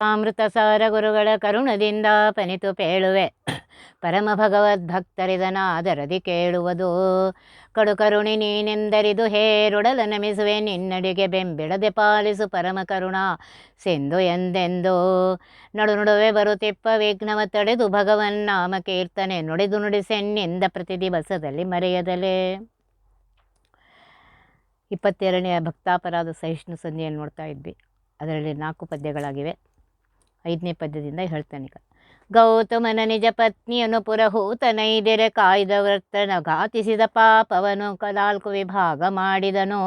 ಅಮೃತ ಸಾರ ಗುರುಗಳ ಕರುಣದಿಂದ ಪನಿತು ಪೇಳುವೆ. ಪರಮ ಭಗವದ್ಭಕ್ತರಿದನಾದರದಿ ಕೇಳುವುದು. ಕಡು ಕರುಣಿ ನೀನೆಂದರಿದು ಹೇರುಡಲ ನಮಿಸುವೆ. ನಿನ್ನಡಿಗೆ ಬೆಂಬಿಡದೆ ಪಾಲಿಸು ಪರಮ ಕರುಣ. ಸಿಂಧು ಎಂದೆಂದು ನಡು ನಡುವೆ ಬರುತ್ತಿಪ್ಪ ವಿಘ್ನವ ತಡೆದು ಭಗವನ್ ನಾಮ ಕೀರ್ತನೆ ನುಡಿದು ನುಡಿಸೆನ್ನಿಂದ ಪ್ರತಿ ದಿವಸದಲ್ಲಿ ಮರೆಯದಲೇ. ಇಪ್ಪತ್ತೆರಡನೆಯ ಭಕ್ತಾಪರಾಧ ಸಹಿಷ್ಣು ಸಂಧಿಯನ್ನು ನೋಡ್ತಾ ಇದ್ವಿ. ಅದರಲ್ಲಿ ನಾಲ್ಕು ಪದ್ಯಗಳಾಗಿವೆ. ಐದನೇ ಪದ್ಯದಿಂದ ಹೇಳ್ತಾನೆ ಗೌತಮನ ನಿಜ ಪತ್ನಿಯನ್ನು ಪುರಹೂತನೈದೆರೆ ಕಾಯ್ದ ವರ್ತನ ಘಾತಿಸಿದ ಪಾಪವನು ಕಲಾಲ್ಕು ವಿಭಾಗ ಮಾಡಿದನು.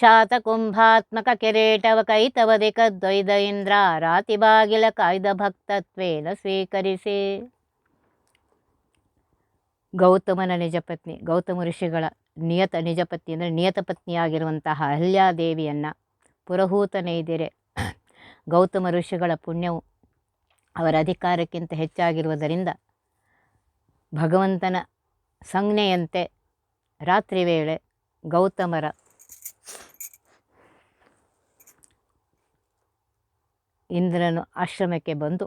ಶಾತ ಕುಂಭಾತ್ಮಕ ಕೆರೇಟವ ಕೈತವದೆ ಕದ್ದೊಯ್ದ ಇಂದ್ರ ರಾತಿ ಬಾಗಿಲ ಕಾಯ್ದ ಭಕ್ತತ್ವೇನ ಸ್ವೀಕರಿಸಿ. ಗೌತಮನ ನಿಜ ಪತ್ನಿ, ಗೌತಮ ಋಷಿಗಳ ನಿಯತ ನಿಜ ಪತ್ನಿ ಅಂದರೆ ನಿಯತ ಪತ್ನಿಯಾಗಿರುವಂತಹ ಅಹಲ್ಯಾದೇವಿಯನ್ನು ಪುರಹೂತನೈದಿರೆ ಗೌತಮ ಋಷಿಗಳ ಪುಣ್ಯವು ಅವರ ಅಧಿಕಾರಕ್ಕಿಂತ ಹೆಚ್ಚಾಗಿರುವುದರಿಂದ ಭಗವಂತನ ಸಂಜ್ಞೆಯಂತೆ ರಾತ್ರಿ ವೇಳೆ ಗೌತಮರ ಇಂದ್ರನು ಆಶ್ರಮಕ್ಕೆ ಬಂದು,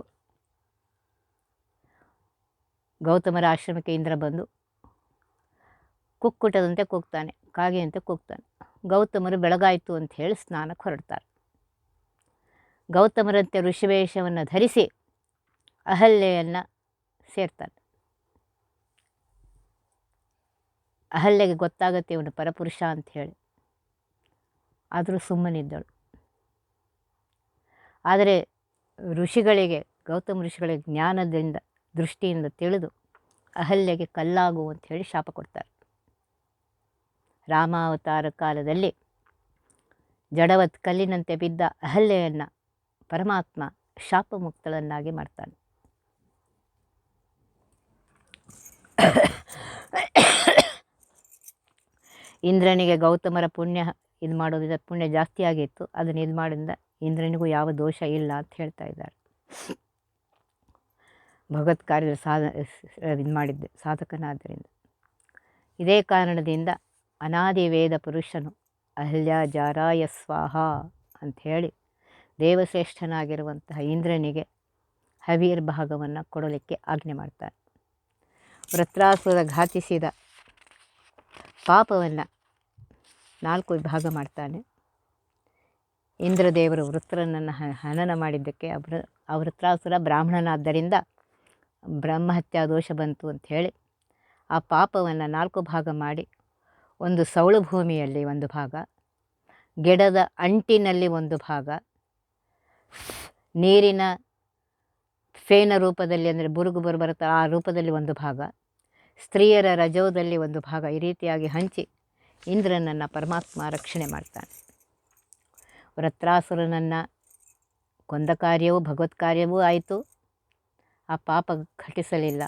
ಗೌತಮರ ಆಶ್ರಮಕ್ಕೆ ಇಂದ್ರ ಬಂದು ಕುಕ್ಕುಟದಂತೆ ಕೂಗ್ತಾನೆ, ಕಾಗೆಯಂತೆ ಕೂಗ್ತಾನೆ. ಗೌತಮರು ಬೆಳಗಾಯಿತು ಅಂತ ಹೇಳಿ ಸ್ನಾನಕ್ಕೆ ಹೊರಡ್ತಾರೆ. ಗೌತಮರಂತೆ ಋಷಿವೇಷವನ್ನು ಧರಿಸಿ ಅಹಲ್ಯೆಯನ್ನು ಸೇರ್ತಾನೆ. ಅಹಲ್ಯೆಗೆ ಗೊತ್ತಾಗತ್ತೆ ಇವನು ಪರಪುರುಷ ಅಂತ ಹೇಳಿ. ಆದರೂ ಸುಮ್ಮನಿದ್ದಳು ಆದರೆ ಋಷಿಗಳಿಗೆ, ಗೌತಮ ಋಷಿಗಳಿಗೆ ಜ್ಞಾನದಿಂದ, ದೃಷ್ಟಿಯಿಂದ ತಿಳಿದು ಅಹಲ್ಯೆಗೆ ಕಲ್ಲಾಗು ಅಂತ ಹೇಳಿ ಶಾಪ ಕೊಡ್ತಾರೆ. ರಾಮಾವತಾರ ಕಾಲದಲ್ಲಿ ಜಡವತ್ ಕಲ್ಲಿನಂತೆ ಬಿದ್ದ ಅಹಲ್ಯೆಯನ್ನು ಪರಮಾತ್ಮ ಶಾಪಮುಕ್ತಳನ್ನಾಗಿ ಮಾಡ್ತಾನೆ. ಇಂದ್ರನಿಗೆ ಗೌತಮರ ಪುಣ್ಯ ಇದು ಮಾಡೋದ್ರಿಂದ ಪುಣ್ಯ ಜಾಸ್ತಿ ಆಗಿತ್ತು. ಅದನ್ನು ಇದು ಮಾಡಿದ ಇಂದ್ರನಿಗೂ ಯಾವ ದೋಷ ಇಲ್ಲ ಅಂತ ಹೇಳ್ತಾ ಇದ್ದಾರೆ. ಭಗವತ್ ಕಾರ್ಯದ ಸಾಧ ಇದು ಮಾಡಿದ್ದೆ ಸಾಧಕನಾದ್ದರಿಂದ ಇದೇ ಕಾರಣದಿಂದ ಅನಾದಿ ವೇದ ಪುರುಷನು ಅಹಲ್ಯ ಜಾರಾಯ ಸ್ವಾಹ ಅಂಥೇಳಿ ದೇವಶ್ರೇಷ್ಠನಾಗಿರುವಂತಹ ಇಂದ್ರನಿಗೆ ಹವೀರ್ ಭಾಗವನ್ನು ಕೊಡಲಿಕ್ಕೆ ಆಜ್ಞೆ ಮಾಡ್ತಾನೆ. ವೃತ್ರಾಸುರ ಘಾತಿಸಿದ ಪಾಪವನ್ನು ನಾಲ್ಕು ವಿಭಾಗ ಮಾಡ್ತಾನೆ. ಇಂದ್ರದೇವರು ವೃತ್ರನನ್ನು ಹನನ ಮಾಡಿದ್ದಕ್ಕೆ ಅವೃ ಆ ವೃತ್ರಾಸುರ ಬ್ರಾಹ್ಮಣನಾದ್ದರಿಂದ ಬ್ರಹ್ಮಹತ್ಯಾ ದೋಷ ಬಂತು ಅಂತ ಹೇಳಿ ಆ ಪಾಪವನ್ನು ನಾಲ್ಕು ಭಾಗ ಮಾಡಿ ಒಂದು ಸೌಳು ಭೂಮಿಯಲ್ಲಿ ಒಂದು ಭಾಗ, ಗಿಡದ ಅಂಟಿನಲ್ಲಿ ಒಂದು ಭಾಗ ನೀರಿನ ಫೇನ ರೂಪದಲ್ಲಿ ಅಂದರೆ ಬುರುಗು ಬರು ಬರುತ್ತೆ ಆ ರೂಪದಲ್ಲಿ ಒಂದು ಭಾಗ. ಸ್ತ್ರೀಯರ ರಜೋದಲ್ಲಿ ಒಂದು ಭಾಗ. ಈ ರೀತಿಯಾಗಿ ಹಂಚಿ ಇಂದ್ರನನ್ನು ಪರಮಾತ್ಮ ರಕ್ಷಣೆ ಮಾಡ್ತಾನೆ. ವೃತ್ರಾಸುರನನ್ನು ಕೊಂದ ಕಾರ್ಯವೂ ಭಗವತ್ ಕಾರ್ಯವೂ ಆಯಿತು. ಆ ಪಾಪ ಘಟಿಸಲಿಲ್ಲ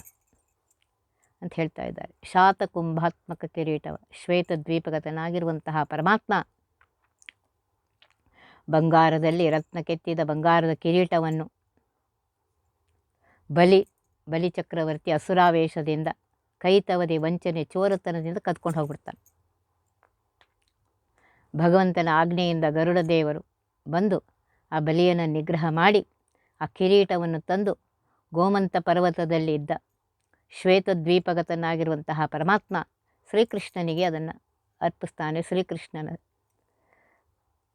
ಅಂತ ಹೇಳ್ತಾ ಇದ್ದಾರೆ. ಶಾತ ಕುಂಭಾತ್ಮಕ ಕಿರೀಟವ ಶ್ವೇತ ದ್ವೀಪಗತನಾಗಿರುವಂತಹ ಪರಮಾತ್ಮ ಬಂಗಾರದಲ್ಲಿ, ರತ್ನ ಕೆತ್ತಿದ ಬಂಗಾರದ ಕಿರೀಟವನ್ನು ಬಲಿ ಬಲಿ ಚಕ್ರವರ್ತಿ ಅಸುರಾವೇಶದಿಂದ, ಕೈತವದೆ ವಂಚನೆ ಚೋರತನದಿಂದ ಕದ್ಕೊಂಡು ಹೋಗ್ಬಿಡ್ತಾನೆ. ಭಗವಂತನ ಆಜ್ಞೆಯಿಂದ ಗರುಡ ದೇವರು ಬಂದು ಆ ಬಲಿಯನ್ನು ನಿಗ್ರಹ ಮಾಡಿ, ಆ ಕಿರೀಟವನ್ನು ತಂದು ಗೋಮಂತ ಪರ್ವತದಲ್ಲಿ ಇದ್ದ ಶ್ವೇತದ್ವೀಪಗತನಾಗಿರುವಂತಹ ಪರಮಾತ್ಮ ಶ್ರೀಕೃಷ್ಣನಿಗೆ ಅದನ್ನು ಅರ್ಪಿಸ್ತಾನೆ. ಶ್ರೀಕೃಷ್ಣನ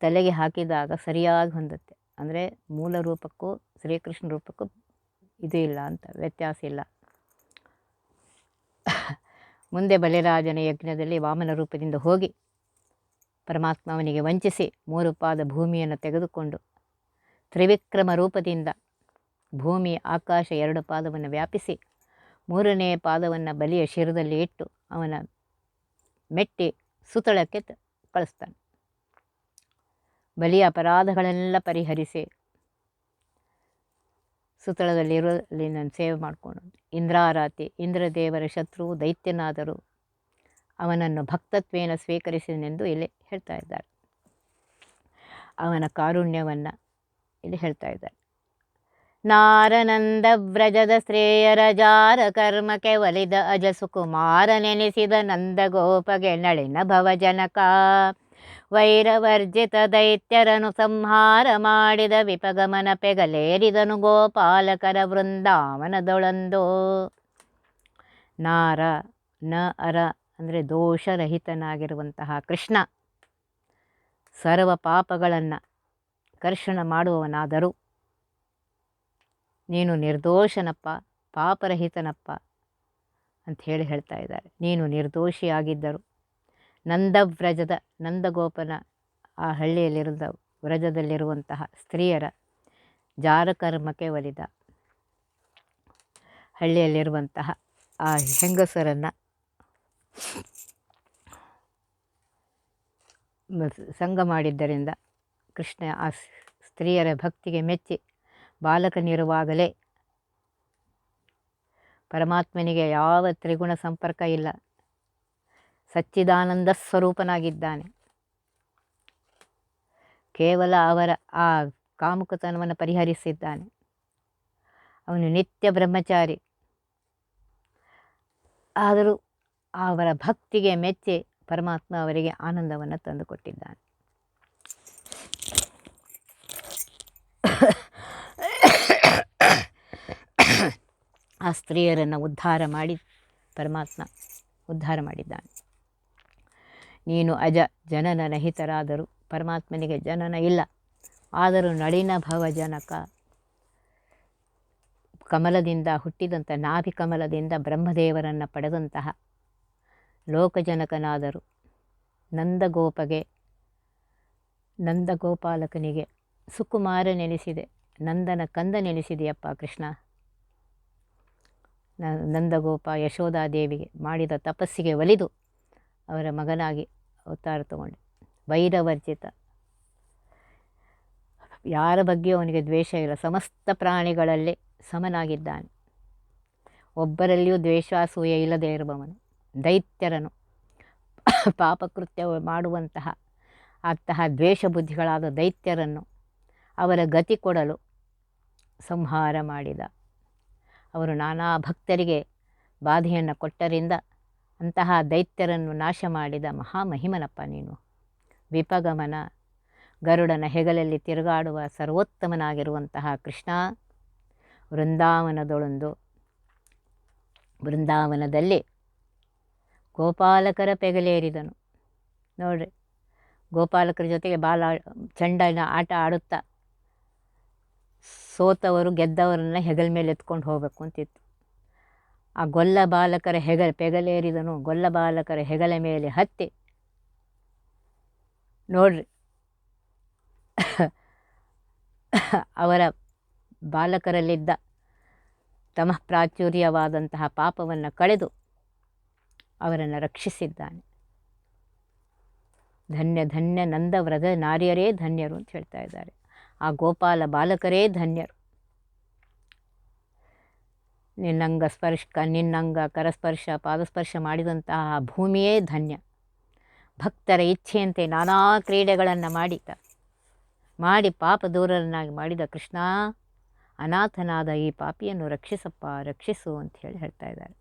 ತಲೆಗೆ ಹಾಕಿದಾಗ ಸರಿಯಾಗಿ ಹೊಂದುತ್ತೆ. ಅಂದರೆ ಮೂಲ ರೂಪಕ್ಕೂ ಶ್ರೀಕೃಷ್ಣ ರೂಪಕ್ಕೂ ಇದು ಇಲ್ಲ ಅಂತ, ವ್ಯತ್ಯಾಸ ಇಲ್ಲ. ಮುಂದೆ ಬಲಿರಾಜನ ಯಜ್ಞದಲ್ಲಿ ವಾಮನ ರೂಪದಿಂದ ಹೋಗಿ ಪರಮಾತ್ಮ ಅವನಿಗೆ ವಂಚಿಸಿ ಮೂರು ಪಾದ ಭೂಮಿಯನ್ನು ತೆಗೆದುಕೊಂಡು ತ್ರಿವಿಕ್ರಮ ರೂಪದಿಂದ ಭೂಮಿ, ಆಕಾಶ ಎರಡು ಪಾದವನ್ನು ವ್ಯಾಪಿಸಿ ಮೂರನೇ ಪಾದವನ್ನು ಬಲಿಯ ಶಿರದಲ್ಲಿ ಇಟ್ಟು ಅವನ ಮೆಟ್ಟಿ ಸುತಳಕ್ಕೆ ಕಳಿಸ್ತಾನೆ. ಬಲಿಯ ಅಪರಾಧಗಳೆಲ್ಲ ಪರಿಹರಿಸಿ ಸುತಳದಲ್ಲಿರುವಲ್ಲಿ ನಾನು ಸೇವೆ ಮಾಡಿಕೊಂಡು ಇಂದ್ರಾರಾತಿ, ಇಂದ್ರದೇವರ ಶತ್ರು, ದೈತ್ಯನಾದರು. ಅವನನ್ನು ಭಕ್ತತ್ವೇನ ಸ್ವೀಕರಿಸಿದನೆಂದು ಇಲ್ಲಿ ಹೇಳ್ತಾ ಇದ್ದಾರೆ. ಅವನ ಕಾರುಣ್ಯವನ್ನು ಇಲ್ಲಿ ಹೇಳ್ತಾ ಇದ್ದಾರೆ. ನಾರನಂದ ವ್ರಜದ ಶ್ರೇಯರ ಜಾರ ಕರ್ಮಕ್ಕೆ ಒಲಿದ ಅಜ ನೆನೆಸಿದ ನೆನೆಸಿದ ನಂದಗೋಪಗೆ ನಳಿನ ಭವಜನಕ. ವೈರವರ್ಜಿತ ದೈತ್ಯರನು ಸಂಹಾರ ಮಾಡಿದ ವಿಪಗಮನ ಪೆಗಲೇರಿದನು ಗೋಪಾಲಕರ ವೃಂದಾವನದೊಳಂದು. ನಾರ, ನ, ಅರ ಅಂದರೆ ದೋಷರಹಿತನಾಗಿರುವಂತಹ ಕೃಷ್ಣ ಸರ್ವ ಪಾಪಗಳನ್ನು ಕರ್ಷಣ ಮಾಡುವವನಾದರೂ. ನೀನು ನಿರ್ದೋಷನಪ್ಪ, ಪಾಪರಹಿತನಪ್ಪ ಅಂತ ಹೇಳಿ ಹೇಳ್ತಾ ಇದ್ದಾರೆ. ನೀನು ನಿರ್ದೋಷಿಯಾಗಿದ್ದರು. ನಂದವ್ರಜದ ನಂದಗೋಪನ ಆ ಹಳ್ಳಿಯಲ್ಲಿರುವ ವ್ರಜದಲ್ಲಿರುವಂತಹ ಸ್ತ್ರೀಯರ ಜಾರಕರ್ಮಕ್ಕೆ ಒಲಿದ ಹಳ್ಳಿಯಲ್ಲಿರುವಂತಹ ಆ ಹೆಂಗಸರನ್ನು ಸಂಘ ಮಾಡಿದ್ದರಿಂದ ಕೃಷ್ಣ ಆ ಸ್ತ್ರೀಯರ ಭಕ್ತಿಗೆ ಮೆಚ್ಚಿ ಬಾಲಕನಿರುವಾಗಲೇ ಪರಮಾತ್ಮನಿಗೆ ಯಾವ ತ್ರಿಗುಣ ಸಂಪರ್ಕ ಇಲ್ಲ. ಸಚ್ಚಿದಾನಂದ ಸ್ವರೂಪನಾಗಿದ್ದಾನೆ. ಕೇವಲ ಅವರ ಆ ಕಾಮುಕತನವನ್ನು ಪರಿಹರಿಸಿದ್ದಾನೆ. ಅವನು ನಿತ್ಯ ಬ್ರಹ್ಮಚಾರಿ. ಆದರೂ ಅವರ ಭಕ್ತಿಗೆ ಮೆಚ್ಚಿ ಪರಮಾತ್ಮ ಅವರಿಗೆ ಆನಂದವನ್ನು ತಂದುಕೊಟ್ಟಿದ್ದಾನೆ. ಆ ಸ್ತ್ರೀಯರನ್ನು ಉದ್ಧಾರ ಮಾಡಿ ಪರಮಾತ್ಮ ಉದ್ಧಾರ ಮಾಡಿದ್ದಾನೆ. ನೀನು ಅಜ ಜನನ ರಹಿತರಾದರೂ ಪರಮಾತ್ಮನಿಗೆ ಜನನ ಇಲ್ಲ. ಆದರೂ ನಳಿನ ಭವಜನಕ ಕಮಲದಿಂದ ಹುಟ್ಟಿದಂಥ ನಾಭಿ ಕಮಲದಿಂದ ಬ್ರಹ್ಮದೇವರನ್ನು ಪಡೆದಂತಹ ಲೋಕಜನಕನಾದರು ನಂದಗೋಪಗೆ, ನಂದಗೋಪಾಲಕನಿಗೆ ಸುಕುಮಾರ ನೆನೆಸಿದೆ ನಂದನ ಕಂದ ನೆನೆಸಿದೆಯಪ್ಪ ಕೃಷ್ಣ. ನಂದಗೋಪ ಯಶೋಧಾದೇವಿಗೆ ಮಾಡಿದ ತಪಸ್ಸಿಗೆ ಒಲಿದು ಅವರ ಮಗನಾಗಿ ಅವತಾರ ತಗೊಂಡೆ. ವೈರವರ್ಜಿತ. ಯಾರ ಬಗ್ಗೆ ಅವನಿಗೆ ದ್ವೇಷ ಇಲ್ಲ. ಸಮಸ್ತ ಪ್ರಾಣಿಗಳಲ್ಲಿ ಸಮನಾಗಿದ್ದಾನೆ. ಒಬ್ಬರಲ್ಲಿಯೂ ದ್ವೇಷಾಸೂಯ ಇಲ್ಲದೆ ಇರುವವನು, ದೈತ್ಯರನು. ಪಾಪಕೃತ್ಯ ಮಾಡುವಂತಹ ಅಂತಹ ದ್ವೇಷ ಬುದ್ಧಿಗಳಾದ ದೈತ್ಯರನ್ನು ಅವರ ಗತಿ ಕೊಡಲು ಸಂಹಾರ ಮಾಡಿದ. ಅವರು ನಾನಾ ಭಕ್ತರಿಗೆ ಬಾಧೆಯನ್ನು ಕೊಟ್ಟರಿಂದ ಅಂತಹ ದೈತ್ಯರನ್ನು ನಾಶ ಮಾಡಿದ ಮಹಾಮಹಿಮನಪ್ಪ ನೀನು. ವಿಪಗಮನ, ಗರುಡನ ಹೆಗಲಲ್ಲಿ ತಿರುಗಾಡುವ ಸರ್ವೋತ್ತಮನಾಗಿರುವಂತಹ ಕೃಷ್ಣ, ವೃಂದಾವನದೊಳೊಂದು ಬೃಂದಾವನದಲ್ಲಿ ಗೋಪಾಲಕರ ಪೆಗಲೇರಿದನು. ನೋಡ್ರಿ, ಗೋಪಾಲಕರ ಜೊತೆಗೆ ಬಾಲ ಚಂಡನ ಆಟ ಆಡುತ್ತಾ ಸೋತವರು ಗೆದ್ದವರನ್ನ ಹೆಗಲ ಮೇಲೆ ಎತ್ಕೊಂಡು ಹೋಗಬೇಕು ಅಂತಿತ್ತು. ಆ ಗೊಲ್ಲ ಬಾಲಕರ ಹೆಗಲ ಪೆಗಲೇರಿದನು. ಗೊಲ್ಲ ಬಾಲಕರ ಹೆಗಲ ಮೇಲೆ ಹತ್ತಿ. ನೋಡ್ರಿ. ಅವರ ಬಾಲಕರಲ್ಲಿದ್ದ ತಮಃ ಪ್ರಾಚುರ್ಯವಾದಂತಹ ಪಾಪವನ್ನು ಕಳೆದು ಅವರನ್ನು ರಕ್ಷಿಸಿದ್ದಾನೆ. ಧನ್ಯ ಧನ್ಯ ನಂದ ನಾರಿಯರೇ ನಾರ್ಯರೇ ಧನ್ಯರು ಅಂತ ಹೇಳ್ತಾ ಇದ್ದಾರೆ. ಆ ಗೋಪಾಲ ಬಾಲಕರೇ ಧನ್ಯರು. ನಿನ್ನಂಗ ಸ್ಪರ್ಶ ನಿನ್ನಂಗ ಕರಸ್ಪರ್ಶ, ಪಾದಸ್ಪರ್ಶ ಮಾಡಿದಂತಹ ಭೂಮಿಯೇ ಧನ್ಯ. ಭಕ್ತರ ಇಚ್ಛೆಯಂತೆ ನಾನಾ ಕ್ರೀಡೆಗಳನ್ನು ಮಾಡಿದ ಮಾಡಿ ಪಾಪ ದೂರರನ್ನಾಗಿ ಮಾಡಿದ ಕೃಷ್ಣ, ಅನಾಥನಾದ ಈ ಪಾಪಿಯನ್ನು ರಕ್ಷಿಸಪ್ಪ, ರಕ್ಷಿಸು ಅಂತ ಹೇಳಿ ಹೇಳ್ತಾ ಇದ್ದಾರೆ.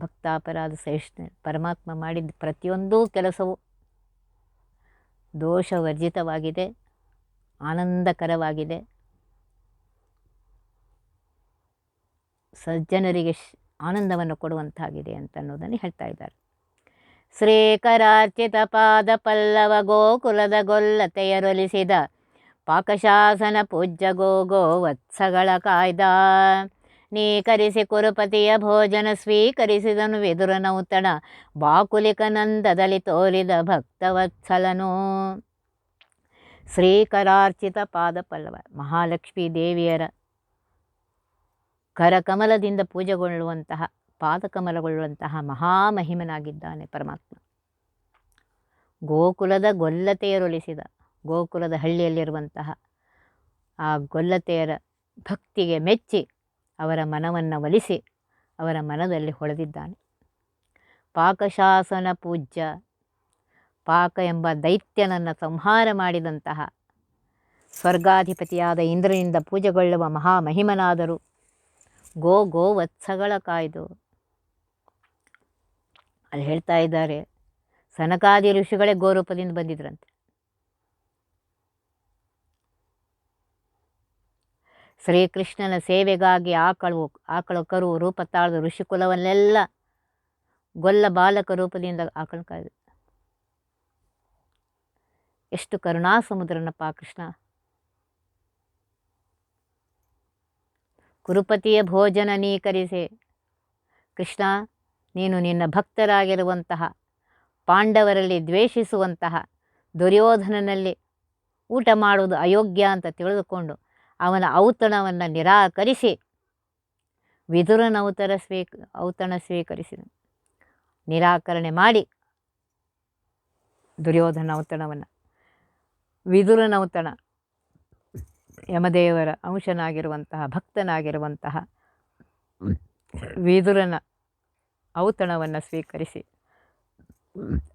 ಭಕ್ತಾಪರಾಧ ಸಹಿಷ್ಣು ಪರಮಾತ್ಮ ಮಾಡಿದ ಪ್ರತಿಯೊಂದು ಕೆಲಸವು ದೋಷವರ್ಜಿತವಾಗಿದೆ, ಆನಂದಕರವಾಗಿದೆ. ಸಜ್ಜನರಿಗೆ ಆನಂದವನ್ನು ಕೊಡುವಂತಾಗಿದೆ ಅಂತ ಅನ್ನೋದನ್ನು ಹೇಳ್ತಾ ಇದ್ದಾರೆ. ಶ್ರೀಕರಾರ್ಚಿತ ಪಾದ ಪಲ್ಲವ ಗೋಕುಲದ ಗೊಲ್ಲತೆಯರೊಲಿಸಿದ ಪಾಕಶಾಸನ ಪೂಜ್ಯ ಗೋ ಗೋವತ್ಸಗಳ ಕಾಯ್ದ. ನೀಕರಿಸಿ ಕುರುಪತಿಯ ಭೋಜನ ಸ್ವೀಕರಿಸಿದನು ವಿದುರನೌತಣ ಬಾಕುಲಿಕನಂದದಲ್ಲಿ ತೋರಿದ ಭಕ್ತವತ್ಸಲನು ಶ್ರೀಕರಾರ್ಚಿತ ಪಾದ ಪಲ್ಲವ. ಮಹಾಲಕ್ಷ್ಮೀ ದೇವಿಯರ ಕರಕಮಲದಿಂದ ಪೂಜೆಗೊಳ್ಳುವಂತಹ, ಪಾದಕಮಲಗೊಳ್ಳುವಂತಹ ಮಹಾಮಹಿಮನಾಗಿದ್ದಾನೆ ಪರಮಾತ್ಮ. ಗೋಕುಲದ ಗೊಲ್ಲತೆಯರುಳಿಸಿದ ಗೋಕುಲದ ಹಳ್ಳಿಯಲ್ಲಿರುವಂತಹ ಆ ಗೊಲ್ಲತೆಯರ ಭಕ್ತಿಗೆ ಮೆಚ್ಚಿ ಅವರ ಮನವನ್ನು ಒಲಿಸಿ ಅವರ ಮನದಲ್ಲಿ ಹೊಳೆದಿದ್ದಾನೆ. ಪಾಕಶಾಸನ ಪೂಜ್ಯ, ಪಾಕ ಎಂಬ ದೈತ್ಯನನ್ನು ಸಂಹಾರ ಮಾಡಿದಂತಹ, ಸ್ವರ್ಗಾಧಿಪತಿಯಾದ ಇಂದ್ರನಿಂದ ಪೂಜೆಗೊಳ್ಳುವ ಮಹಾಮಹಿಮನಾದರು ಗೋ ಗೋ ವತ್ಸಗಳ ಕಾಯ್ದು. ಅಲ್ಲಿ ಹೇಳ್ತಾ ಇದ್ದಾರೆ, ಸನಕಾದಿ ಋಷಿಗಳೇ ಗೋರೂಪದಿಂದ ಬಂದಿದ್ರಂತೆ. ಶ್ರೀಕೃಷ್ಣನ ಸೇವೆಗಾಗಿ ಆಕಳು ಆಕಳು ಕರು, ರೂಪ ತಾಳದ ಋಷಿಕುಲವನ್ನೆಲ್ಲ ಗೊಲ್ಲ ಬಾಲಕ ರೂಪದಿಂದ ಆಕಳು ಕಾಯ್ದು. ಎಷ್ಟು ಕರುಣಾ ಸಮುದ್ರನಪ್ಪ ಕೃಷ್ಣ. ಕುರುಪತಿಯ ಭೋಜನ ನೀಕರಿಸೆ ಕೃಷ್ಣ, ನೀನು ನಿನ್ನ ಭಕ್ತರಾಗಿರುವಂತಹ, ಪಾಂಡವರಲ್ಲಿ ದ್ವೇಷಿಸುವಂತಹ, ದುರ್ಯೋಧನನಲ್ಲಿ ಊಟ ಮಾಡುವುದು ಅಯೋಗ್ಯ ಅಂತ ತಿಳಿದುಕೊಂಡು ಅವನ ಔತಣವನ್ನು ನಿರಾಕರಿಸಿ. ವಿದುರನ ಔತರ ಸ್ವೀಕ ಔತಣ ಸ್ವೀಕರಿಸಿದ. ನಿರಾಕರಣೆ ಮಾಡಿ ದುರ್ಯೋಧನ ಔತಣವನ್ನು. ವಿದುರನ ಔತಣ. ಯಮದೇವರ ಅಂಶನಾಗಿರುವಂತಹ ಭಕ್ತನಾಗಿರುವಂತಹ ವಿದುರನ ಔತಣವನ್ನು ಸ್ವೀಕರಿಸಿ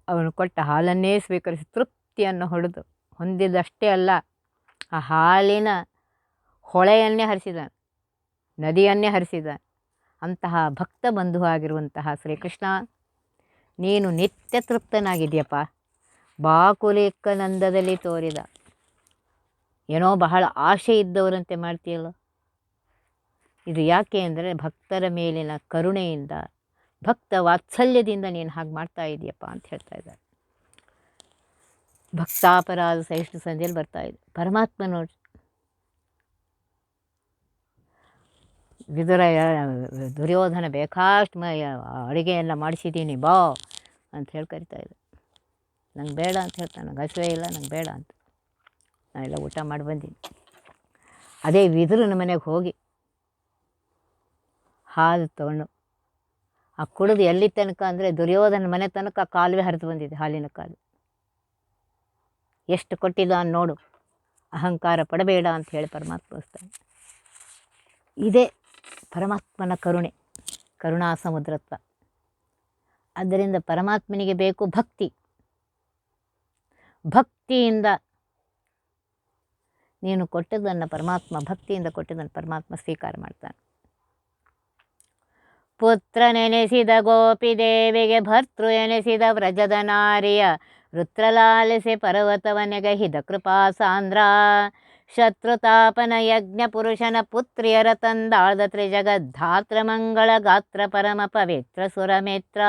ಅವನು ಕೊಟ್ಟ ಹಾಲನ್ನೇ ಸ್ವೀಕರಿಸಿ ತೃಪ್ತಿಯನ್ನು ಹೊಡೆದು ಹೊಂದಿದಷ್ಟೇ ಅಲ್ಲ ಆ ಹಾಲಿನ ಹೊಳೆಯನ್ನೇ ಹರಿಸಿದ ನದಿಯನ್ನೇ ಹರಿಸಿದ ಅಂತಹ ಭಕ್ತ ಬಂಧು ಆಗಿರುವಂತಹ ಶ್ರೀಕೃಷ್ಣ ನೀನು ನಿತ್ಯ ತೃಪ್ತನಾಗಿದೆಯಪ್ಪ. ಬಾಕುಲಿಕ್ಕನಂದದಲ್ಲಿ ತೋರಿದ ಏನೋ ಬಹಳ ಆಶೆ ಇದ್ದವರಂತೆ ಮಾಡ್ತೀಯಲ್ಲ? ಇದು ಯಾಕೆ ಅಂದರೆ ಭಕ್ತರ ಮೇಲಿನ ಕರುಣೆಯಿಂದ, ಭಕ್ತ ವಾತ್ಸಲ್ಯದಿಂದ ನೀನು ಹಾಗೆ ಮಾಡ್ತಾ ಇದೆಯಪ್ಪ ಅಂತ ಹೇಳ್ತಾ ಇದ್ದಾರೆ. ಭಕ್ತಾಪರಾಧ ಸಹಿಷ್ಣು ಸಂಧಿಯಲ್ಲಿ ಬರ್ತಾ ಇದೆ. ಪರಮಾತ್ಮ ನೋಡಿ ವಿದುರ ದುರ್ಯೋಧನ ಬೇಕಾಷ್ಟು ಮ ಅಡುಗೆ ಎಲ್ಲ ಮಾಡಿಸಿದ್ದೀನಿ ಬಾ ಅಂತ ಹೇಳಿ ಕರಿತಾ ಇದೆ ನಂಗೆ ಬೇಡ ಅಂತ ಹೇಳ್ತಾನೆ. ನಂಗೆ ಹಸಿವೆ ಇಲ್ಲ, ನಂಗೆ ಬೇಡ ಅಂತ. ನಾನೆಲ್ಲ ಊಟ ಮಾಡಿ ಬಂದೀನಿ. ಅದೇ ವಿದುರನ ಮನೆಗೆ ಹೋಗಿ ಹಾಲು ತಗೊಂಡು ಆ ಕುಡಿದು ಎಲ್ಲಿ ತನಕ ಅಂದರೆ ದುರ್ಯೋಧನ ಮನೆ ತನಕ ಕಾಲುವೆ ಹರಿದು ಬಂದಿದೆ ಹಾಲಿನ ಕಾಲು. ಎಷ್ಟು ಕೊಟ್ಟಿದ್ದಾನೆ ನೋಡು. ಅಹಂಕಾರ ಪಡಬೇಡ ಅಂತ ಹೇಳಿ ಪರಮಾತ್ಮ ಇದೇ ಪರಮಾತ್ಮನ ಕರುಣೆ, ಕರುಣಾ ಸಮುದ್ರತ್ವ. ಆದ್ದರಿಂದ ಪರಮಾತ್ಮನಿಗೆ ಬೇಕು ಭಕ್ತಿ. ಭಕ್ತಿಯಿಂದ ನೀನು ಕೊಟ್ಟದನ್ನು ಪರಮಾತ್ಮ, ಭಕ್ತಿಯಿಂದ ಕೊಟ್ಟದನ್ನು ಪರಮಾತ್ಮ ಸ್ವೀಕಾರ ಮಾಡ್ತಾನೆ. ಪುತ್ರ ನೆನೆಸಿದ ಗೋಪಿ ದೇವಿಗೆ ಭರ್ತೃ ಎನೆಸಿದ ವ್ರಜದ ನಾರಿಯ ರುತ್ರಲಾಲಿಸಿ ಪರ್ವತವನೆಗಹಿದ ಕೃಪಾ ಸಾಂದ್ರ. ಶತ್ರುತಾಪನ ಯಜ್ಞ ಪುರುಷನ ಪುತ್ರಿಯರ ತಂದಾಳ್ದ ತ್ರಿಜಗದ್ಧಾತ್ರ ಮಂಗಳ ಗಾತ್ರ ಪರಮ ಪವಿತ್ರ ಸುರಮೇತ್ರ.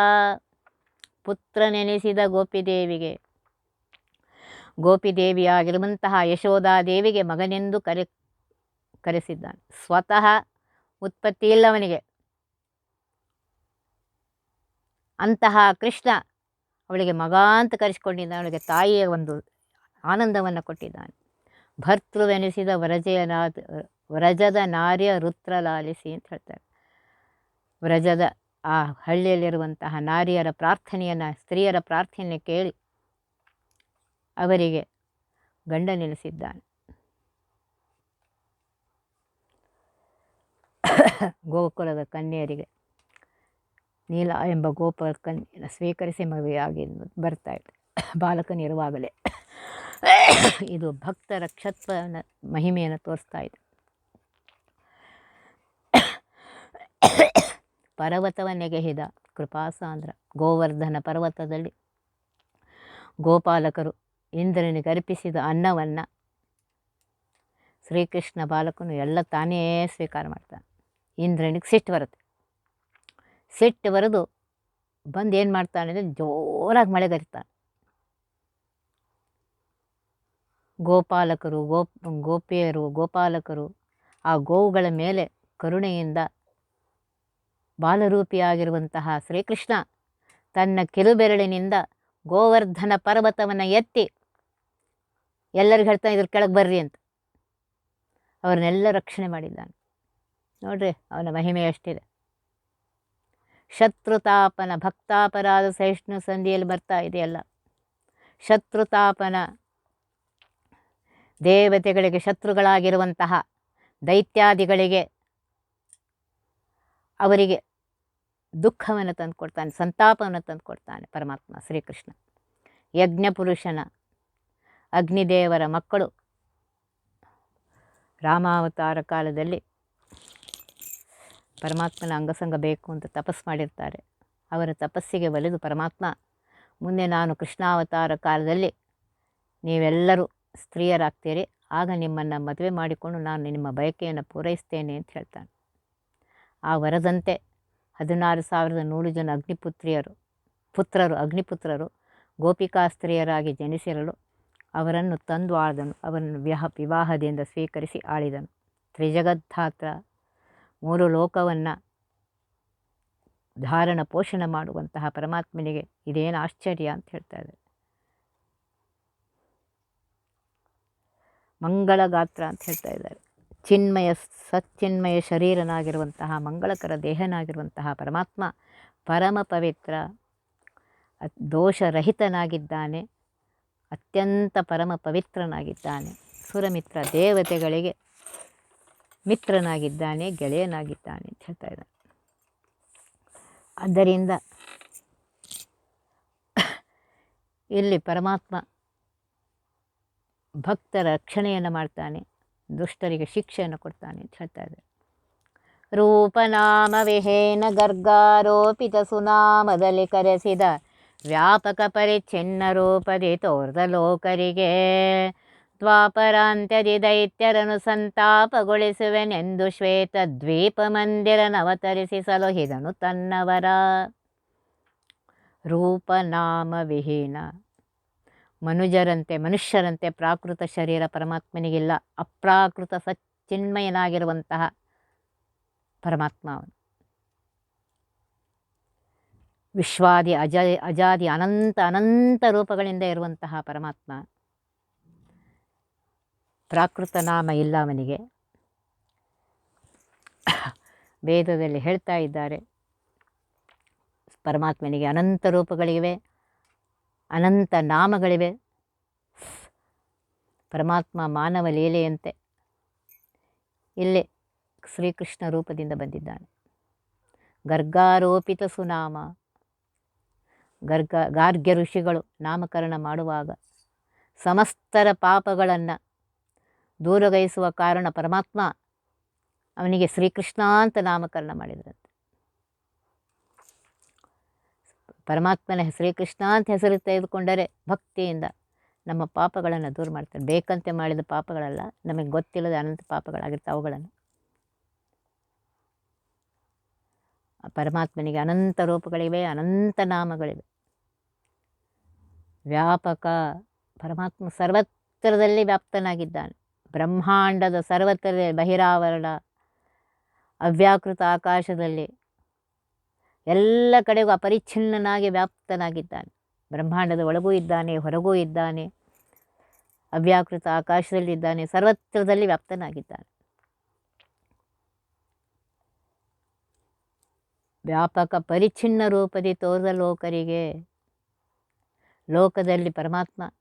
ಪುತ್ರ ನೆನೆಸಿದ ಗೋಪಿದೇವಿಗೆ ಗೋಪಿದೇವಿಯಾಗಿರುವಂತಹ ಯಶೋಧಾದೇವಿಗೆ ಮಗನೆಂದು ಕರೆ, ಕರೆಸಿದ್ದಾನೆ. ಸ್ವತಃ ಉತ್ಪತ್ತಿ ಇಲ್ಲವನಿಗೆ. ಅಂತಹ ಕೃಷ್ಣ ಅವಳಿಗೆ ಮಗ ಅಂತ ಕರೆಸಿಕೊಂಡಿದ್ದಾನೆ. ಅವಳಿಗೆ ತಾಯಿಯ ಒಂದು ಆನಂದವನ್ನು ಕೊಟ್ಟಿದ್ದಾನೆ. ಭರ್ತೃವೆನಿಸಿದ ವ್ರಜೆಯ ನಾದ ವ್ರಜದ ನಾರ್ಯ ರುತ್ರ ಲಾಲಿಸಿ ಅಂತ ಹೇಳ್ತಾರೆ. ವ್ರಜದ ಆ ಹಳ್ಳಿಯಲ್ಲಿರುವಂತಹ ನಾರಿಯರ ಪ್ರಾರ್ಥನೆಯನ್ನು, ಸ್ತ್ರೀಯರ ಪ್ರಾರ್ಥನೆ ಕೇಳಿ ಅವರಿಗೆ ಗಂಡ ನೆಲೆಸಿದ್ದಾನೆ. ಗೋಕುಲದ ಕನ್ಯರಿಗೆ ನೀಲ ಎಂಬ ಗೋಪಾಲ ಕನ್ಯೆಯನ್ನು ಸ್ವೀಕರಿಸಿ ಮದುವೆಯಾಗಿ ಬರ್ತಾ ಇದೆ. ಬಾಲಕನಿರುವಾಗಲೇ ಇದು ಭಕ್ತರ ಕ್ಷತ್ವನ ಮಹಿಮೆಯನ್ನು ತೋರಿಸ್ತಾ ಇದೆ. ಪರ್ವತವನ್ನೆಗೆಹಿದ ಕೃಪಾಸಾಂದ್ರ ಗೋವರ್ಧನ ಪರ್ವತದಲ್ಲಿ ಗೋಪಾಲಕರು ಇಂದ್ರನಿಗೆ ಅರ್ಪಿಸಿದ ಅನ್ನವನ್ನು ಶ್ರೀಕೃಷ್ಣ ಬಾಲಕನು ಎಲ್ಲ ತಾನೇ ಸ್ವೀಕಾರ ಮಾಡ್ತಾನೆ. ಇಂದ್ರನಿಗೆ ಸಿಟ್ಟು ಬರುತ್ತೆ. ಸಿಟ್ಟು ಬರೆದು ಬಂದು ಏನು ಮಾಡ್ತಾನೆ ಅಂದರೆ ಜೋರಾಗಿ ಮಳೆಗರಿತಾನೆ ಗೋಪಾಲಕರು ಗೋಪ್ ಗೋಪಿಯರು, ಗೋಪಾಲಕರು ಆ ಗೋವುಗಳ ಮೇಲೆ ಕರುಣೆಯಿಂದ ಬಾಲರೂಪಿಯಾಗಿರುವಂತಹ ಶ್ರೀಕೃಷ್ಣ ತನ್ನ ಕಿರುಬೆರಳಿನಿಂದ ಗೋವರ್ಧನ ಪರ್ವತವನ್ನು ಎತ್ತಿ ಎಲ್ಲರಿಗೂ ಹೇಳ್ತಾನೆ ಇದ್ರ, ಕೆಳಗೆ ಬರ್ರಿ ಅಂತ. ಅವ್ರನ್ನೆಲ್ಲ ರಕ್ಷಣೆ ಮಾಡಿದ್ದಾನೆ. ನೋಡ್ರಿ, ಅವನ ಮಹಿಮೆ ಎಷ್ಟಿದೆ. ಶತ್ರುತಾಪನ ಭಕ್ತಾಪರಾಧ ಸಹಿಷ್ಣು ಸಂಧಿಯಲ್ಲಿ ಬರ್ತಾ ಇದೆಯಲ್ಲ ಶತ್ರುತಾಪನ ದೇವತೆಗಳಿಗೆ ಶತ್ರುಗಳಾಗಿರುವಂತಹ ದೈತ್ಯಾದಿಗಳಿಗೆ ಅವರಿಗೆ ದುಃಖವನ್ನು ತಂದುಕೊಡ್ತಾನೆ, ಸಂತಾಪವನ್ನು ತಂದುಕೊಡ್ತಾನೆ ಪರಮಾತ್ಮ ಶ್ರೀಕೃಷ್ಣ. ಯಜ್ಞಪುರುಷನ ಅಗ್ನಿದೇವರ ಮಕ್ಕಳು. ರಾಮಾವತಾರ ಕಾಲದಲ್ಲಿ ಪರಮಾತ್ಮನ ಅಂಗಸಂಗ ಬೇಕು ಅಂತ ತಪಸ್ಸು ಮಾಡಿರ್ತಾರೆ. ಅವರ ತಪಸ್ಸಿಗೆ ಒಲಿದು ಪರಮಾತ್ಮ, ಮುಂದೆ ನಾನು ಕೃಷ್ಣಾವತಾರ ಕಾಲದಲ್ಲಿ ನೀವೆಲ್ಲರೂ ಸ್ತ್ರೀಯರಾಗ್ತೀರಿ. ಆಗ ನಿಮ್ಮನ್ನು ಮದುವೆ ಮಾಡಿಕೊಂಡು ನಾನು ನಿಮ್ಮ ಬಯಕೆಯನ್ನು ಪೂರೈಸ್ತೇನೆ ಅಂತ ಹೇಳ್ತಾನೆ. ಆ ವರದಂತೆ ಹದಿನಾರು ಸಾವಿರದ ನೂರು ಜನ ಅಗ್ನಿಪುತ್ರಿಯರು, ಪುತ್ರರು, ಅಗ್ನಿಪುತ್ರರು ಗೋಪಿಕಾ ಸ್ತ್ರೀಯರಾಗಿ ಜನಿಸಿರಲು ಅವರನ್ನು ತಂದು ಆಳಿದನು. ಅವರನ್ನು ವ್ಯಹ ವಿವಾಹದಿಂದ ಸ್ವೀಕರಿಸಿ ಆಳಿದನು. ತ್ರಿಜಗದ್ಧಾತ್ರ ಮೂರು ಲೋಕವನ್ನು ಧಾರಣ, ಪೋಷಣ ಮಾಡುವಂತಹ ಪರಮಾತ್ಮನಿಗೆ ಇದೇನು ಆಶ್ಚರ್ಯ ಅಂತ ಹೇಳ್ತಾ ಇದ್ದಾರೆ. ಮಂಗಳ ಗಾತ್ರ ಅಂತ ಹೇಳ್ತಾ ಇದ್ದಾರೆ. ಚಿನ್ಮಯ, ಸಚ್ಚಿನ್ಮಯ ಶರೀರನಾಗಿರುವಂತಹ, ಮಂಗಳಕರ ದೇಹನಾಗಿರುವಂತಹ ಪರಮಾತ್ಮ ಪರಮ ಪವಿತ್ರ ದೋಷರಹಿತನಾಗಿದ್ದಾನೆ. ಅತ್ಯಂತ ಪರಮ ಪವಿತ್ರನಾಗಿದ್ದಾನೆ. ಸುರಮಿತ್ರ ದೇವತೆಗಳಿಗೆ ಮಿತ್ರನಾಗಿದ್ದಾನೆ, ಗೆಳೆಯನಾಗಿದ್ದಾನೆ ಅಂತ ಹೇಳ್ತಾ ಇದ್ದಾನೆ. ಆದ್ದರಿಂದ ಇಲ್ಲಿ ಪರಮಾತ್ಮ ಭಕ್ತರ ರಕ್ಷಣೆಯನ್ನು ಮಾಡ್ತಾನೆ, ದುಷ್ಟರಿಗೆ ಶಿಕ್ಷೆಯನ್ನು ಕೊಡ್ತಾನೆ ಅಂತ ಹೇಳ್ತಾ ಇದ್ದಾರೆ. ರೂಪನಾಮ ವಿಹೇನ ಗರ್ಗಾರೋಪಿತ ಸುನಾಮದಲ್ಲಿ ಕರೆಸಿದ ವ್ಯಾಪಕ ಪರಿಚ್ಛಿನ್ನ ರೂಪದಿ ತೋರ್ದ ಲೋಕರಿಗೆ ದ್ವಾಪರಾಂತ್ಯದಿ ದೈತ್ಯರನು ಸಂತಾಪಗೊಳಿಸುವೆನೆಂದು ಶ್ವೇತ ದ್ವೀಪ ಮಂದಿರನವತರಿಸಿ ಸಲುಹಿದನು ತನ್ನವರ. ರೂಪನಾಮ ವಿಹೀನ ಮನುಜರಂತೆ, ಮನುಷ್ಯರಂತೆ ಪ್ರಾಕೃತ ಶರೀರ ಪರಮಾತ್ಮನಿಗಿಲ್ಲ. ಅಪ್ರಾಕೃತ ಸಚ್ಚಿನ್ಮಯನಾಗಿರುವಂತಹ ಪರಮಾತ್ಮ ಅವನು ವಿಶ್ವಾದಿ ಅಜ ಅಜಾದಿ ಅನಂತ ಅನಂತ ರೂಪಗಳಿಂದ ಇರುವಂತಹ ಪರಮಾತ್ಮ. ಪ್ರಾಕೃತ ನಾಮ ಇಲ್ಲ ಅವನಿಗೆ ವೇದದಲ್ಲಿ ಹೇಳ್ತಾ ಇದ್ದಾರೆ. ಪರಮಾತ್ಮನಿಗೆ ಅನಂತ ರೂಪಗಳಿವೆ, ಅನಂತ ನಾಮಗಳಿವೆ. ಪರಮಾತ್ಮ ಮಾನವ ಲೀಲೆಯಂತೆ ಇಲ್ಲಿ ಶ್ರೀಕೃಷ್ಣ ರೂಪದಿಂದ ಬಂದಿದ್ದಾನೆ. ಗರ್ಗಾರೋಪಿತ ಸುನಾಮ. ಗರ್ಗ, ಗಾರ್ಗ್ಯ ಋಷಿಗಳು ನಾಮಕರಣ ಮಾಡುವಾಗ ಸಮಸ್ತರ ಪಾಪಗಳನ್ನು ದೂರಗೈಸುವ ಕಾರಣ ಪರಮಾತ್ಮ ಅವನಿಗೆ ಶ್ರೀಕೃಷ್ಣ ಅಂತ ನಾಮಕರಣ ಮಾಡಿದ್ರಂತೆ. ಪರಮಾತ್ಮನ ಶ್ರೀಕೃಷ್ಣ ಅಂತ ಹೆಸರು ತೆಗೆದುಕೊಂಡರೆ ಭಕ್ತಿಯಿಂದ ನಮ್ಮ ಪಾಪಗಳನ್ನು ದೂರ ಮಾಡ್ತಾರೆ. ಬೇಕಂತೆ ಮಾಡಿದ ಪಾಪಗಳಲ್ಲ, ನಮಗೆ ಗೊತ್ತಿಲ್ಲದ ಅನಂತ ಪಾಪಗಳಾಗಿರ್ತವೆ ಅವುಗಳನ್ನು. ಪರಮಾತ್ಮನಿಗೆ ಅನಂತ ರೂಪಗಳಿವೆ, ಅನಂತ ನಾಮಗಳಿವೆ. ವ್ಯಾಪಕ ಪರಮಾತ್ಮ ಸರ್ವತ್ರದಲ್ಲಿ ವ್ಯಾಪ್ತನಾಗಿದ್ದಾನೆ. ಬ್ರಹ್ಮಾಂಡದ ಸರ್ವತ್ರ ಬಹಿರಾವರಣ, ಅವ್ಯಾಕೃತ ಆಕಾಶದಲ್ಲಿ ಎಲ್ಲ ಕಡೆಗೂ ಅಪರಿಚ್ಛಿನ್ನನಾಗಿ ವ್ಯಾಪ್ತನಾಗಿದ್ದಾನೆ. ಬ್ರಹ್ಮಾಂಡದ ಒಳಗೂ ಇದ್ದಾನೆ, ಹೊರಗೂ ಇದ್ದಾನೆ, ಅವ್ಯಾಕೃತ ಆಕಾಶದಲ್ಲಿದ್ದಾನೆ, ಸರ್ವತ್ರದಲ್ಲಿ ವ್ಯಾಪ್ತನಾಗಿದ್ದಾನೆ. ವ್ಯಾಪಕ ಪರಿಚ್ಛಿನ್ನ ರೂಪದಿ ತೋರದ ಲೋಕರಿಗೆ. ಲೋಕದಲ್ಲಿ ಪರಮಾತ್ಮ,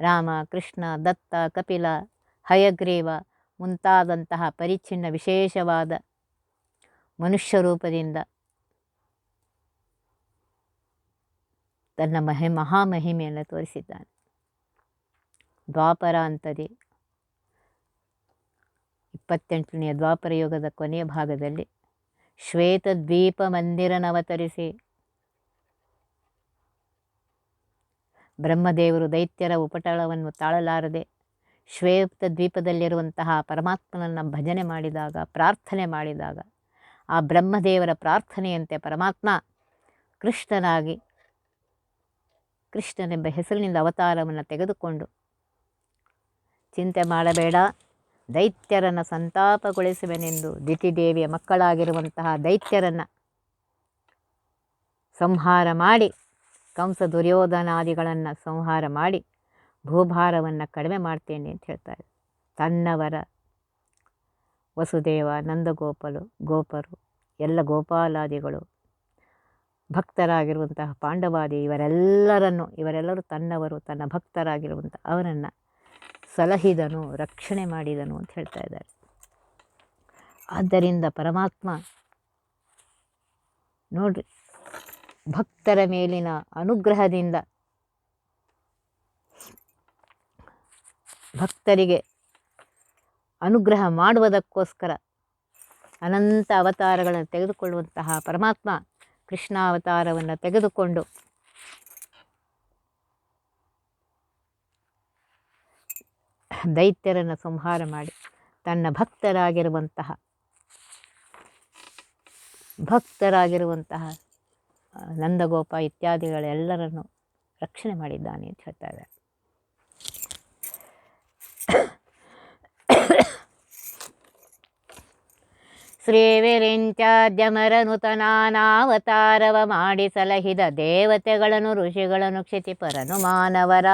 ರಾಮ, ಕೃಷ್ಣ, ದತ್ತ, ಕಪಿಲ, ಹಯಗ್ರೀವ ಮುಂತಾದಂತಹ ಪರಿಚ್ಛಿನ್ನ ವಿಶೇಷವಾದ ಮನುಷ್ಯ ರೂಪದಿಂದ ತನ್ನ ಮಹಿ ಮಹಾಮಹಿಮೆಯನ್ನು ತೋರಿಸಿದ್ದಾನೆ. ದ್ವಾಪರ ಅಂತದಿ. ಇಪ್ಪತ್ತೆಂಟನೆಯ ದ್ವಾಪರ ಯುಗದ ಕೊನೆಯ ಭಾಗದಲ್ಲಿ ಶ್ವೇತದ್ವೀಪ ಮಂದಿರನವತರಿಸಿ ಬ್ರಹ್ಮದೇವರು ದೈತ್ಯರ ಉಪಟಳವನ್ನು ತಾಳಲಾರದೆ ಶ್ವೇತ ದ್ವೀಪದಲ್ಲಿರುವಂತಹ ಪರಮಾತ್ಮನನ್ನು ಭಜನೆ ಮಾಡಿದಾಗ, ಪ್ರಾರ್ಥನೆ ಮಾಡಿದಾಗ, ಆ ಬ್ರಹ್ಮದೇವರ ಪ್ರಾರ್ಥನೆಯಂತೆ ಪರಮಾತ್ಮ ಕೃಷ್ಣನಾಗಿ, ಕೃಷ್ಣನೆಂಬ ಹೆಸರಿನಿಂದ ಅವತಾರವನ್ನು ತೆಗೆದುಕೊಂಡು, ಚಿಂತೆ ಮಾಡಬೇಡ. ದೈತ್ಯರನ್ನು ಸಂತಾಪಗೊಳಿಸುವೆನೆಂದು ದಿತಿದೇವಿಯ ಮಕ್ಕಳಾಗಿರುವಂತಹ ದೈತ್ಯರನ್ನು ಸಂಹಾರ ಮಾಡಿ, ಕಂಸ ದುರ್ಯೋಧನಾದಿಗಳನ್ನು ಸಂಹಾರ ಮಾಡಿ ಭೂಭಾರವನ್ನು ಕಡಿಮೆ ಮಾಡ್ತೇನೆ ಅಂತ ಹೇಳ್ತಾರೆ. ತನ್ನವರ ವಸುದೇವ, ನಂದಗೋಪಲು, ಗೋಪರು, ಎಲ್ಲ ಗೋಪಾಲಾದಿಗಳು, ಭಕ್ತರಾಗಿರುವಂತಹ ಪಾಂಡವಾದಿ ಇವರೆಲ್ಲರನ್ನು, ಇವರೆಲ್ಲರೂ ತನ್ನವರು, ತನ್ನ ಭಕ್ತರಾಗಿರುವಂಥ ಅವರನ್ನು ಸಲಹಿದನು, ರಕ್ಷಣೆ ಮಾಡಿದನು ಅಂತ ಹೇಳ್ತಾ ಇದ್ದಾರೆ. ಆದ್ದರಿಂದ ಪರಮಾತ್ಮ ನೋಡ್ರಿ, ಭಕ್ತರ ಮೇಲಿನ ಅನುಗ್ರಹದಿಂದ ಭಕ್ತರಿಗೆ ಅನುಗ್ರಹ ಮಾಡುವುದಕ್ಕೋಸ್ಕರ ಅನಂತ ಅವತಾರಗಳನ್ನು ತೆಗೆದುಕೊಳ್ಳುವಂತಹ ಪರಮಾತ್ಮ ಕೃಷ್ಣಾವತಾರವನ್ನು ತೆಗೆದುಕೊಂಡು ದೈತ್ಯರನ್ನು ಸಂಹಾರ ಮಾಡಿ ತನ್ನ ಭಕ್ತರಾಗಿರುವಂತಹ ಭಕ್ತರಾಗಿರುವಂತಹ ನಂದಗೋಪ ಇತ್ಯಾದಿಗಳೆಲ್ಲರನ್ನು ರಕ್ಷಣೆ ಮಾಡಿದ್ದಾನೆ ಅಂತ ಹೇಳ್ತಾ ಇದ್ದಾರೆ ಶ್ರೀವಿರಿಂಚಾದ್ಯಮರನುತನಾನಾವತಾರವ ಮಾಡಿ ಸಲಹಿದ ದೇವತೆಗಳನ್ನು, ಋಷಿಗಳನ್ನು, ಕ್ಷಿತಿಪರನು ಮಾನವರ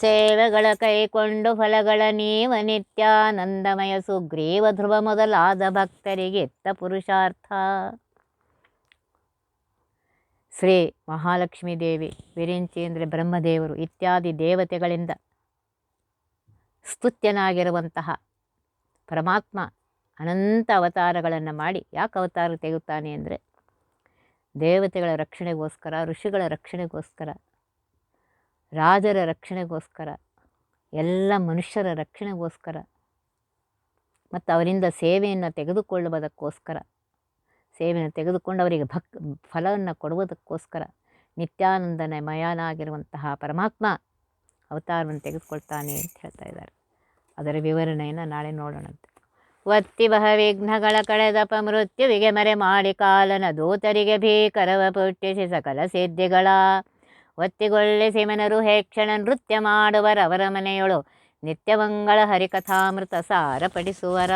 ಸೇವೆಗಳ ಕೈಕೊಂಡು ಫಲಗಳ ನೀವ ನಿತ್ಯಾನಂದಮಯ ಸುಗ್ರೀವ ಧ್ರುವ ಮೊದಲಾದ ಭಕ್ತರಿಗೆ ಎತ್ತ ಪುರುಷಾರ್ಥ. ಶ್ರೀ ಮಹಾಲಕ್ಷ್ಮೀ ದೇವಿ ವಿರಿಂಚಿ ಅಂದರೆ ಬ್ರಹ್ಮದೇವರು ಇತ್ಯಾದಿ ದೇವತೆಗಳಿಂದ ಸ್ತುತ್ಯನಾಗಿರುವಂತಹ ಪರಮಾತ್ಮ ಅನಂತ ಅವತಾರಗಳನ್ನು ಮಾಡಿ ಯಾಕೆ ಅವತಾರ ತೆಗುತ್ತಾನೆ ಅಂದರೆ ದೇವತೆಗಳ ರಕ್ಷಣೆಗೋಸ್ಕರ, ಋಷಿಗಳ ರಕ್ಷಣೆಗೋಸ್ಕರ ರಾಜರ ರಕ್ಷಣೆಗೋಸ್ಕರ, ಎಲ್ಲ ಮನುಷ್ಯರ ರಕ್ಷಣೆಗೋಸ್ಕರ ಮತ್ತು ಅವರಿಂದ ಸೇವೆಯನ್ನು ತೆಗೆದುಕೊಳ್ಳುವುದಕ್ಕೋಸ್ಕರ, ಸೇವೆಯನ್ನು ತೆಗೆದುಕೊಂಡು ಅವರಿಗೆ ಭಕ್, ಫಲವನ್ನು ಕೊಡುವುದಕ್ಕೋಸ್ಕರ ನಿತ್ಯಾನಂದನ ಮಯನಾಗಿರುವಂತಹ ಪರಮಾತ್ಮ ಅವತಾರವನ್ನು ತೆಗೆದುಕೊಳ್ತಾನೆ ಅಂತ ಹೇಳ್ತಾ ಇದ್ದಾರೆ. ಅದರ ವಿವರಣೆಯನ್ನು ನಾಳೆ ನೋಡೋಣಂತೆ. ಒತ್ತಿ ಬಹ ವಿಘ್ನಗಳ ಕಳೆದಪ ಮೃತ್ಯುವಿಗೆ ಮರೆ ಮಾಡಿ ಕಾಲನ ದೂತರಿಗೆ ಭೀಕರವ ಪುಟ್ಟಿಸಿ ಸಕಲ ಸಿದ್ಧಿಗಳ ಒತ್ತಿಗೊಳ್ಳಿಸಿ ಸೀಮನರು ಹೇಕ್ಷಣ ನೃತ್ಯ ಮಾಡುವರವರ ಮನೆಯೊಳು. ನಿತ್ಯಮಂಗಳ ಹರಿಕಥಾಮೃತ ಸಾರ ಪಡಿಸುವರ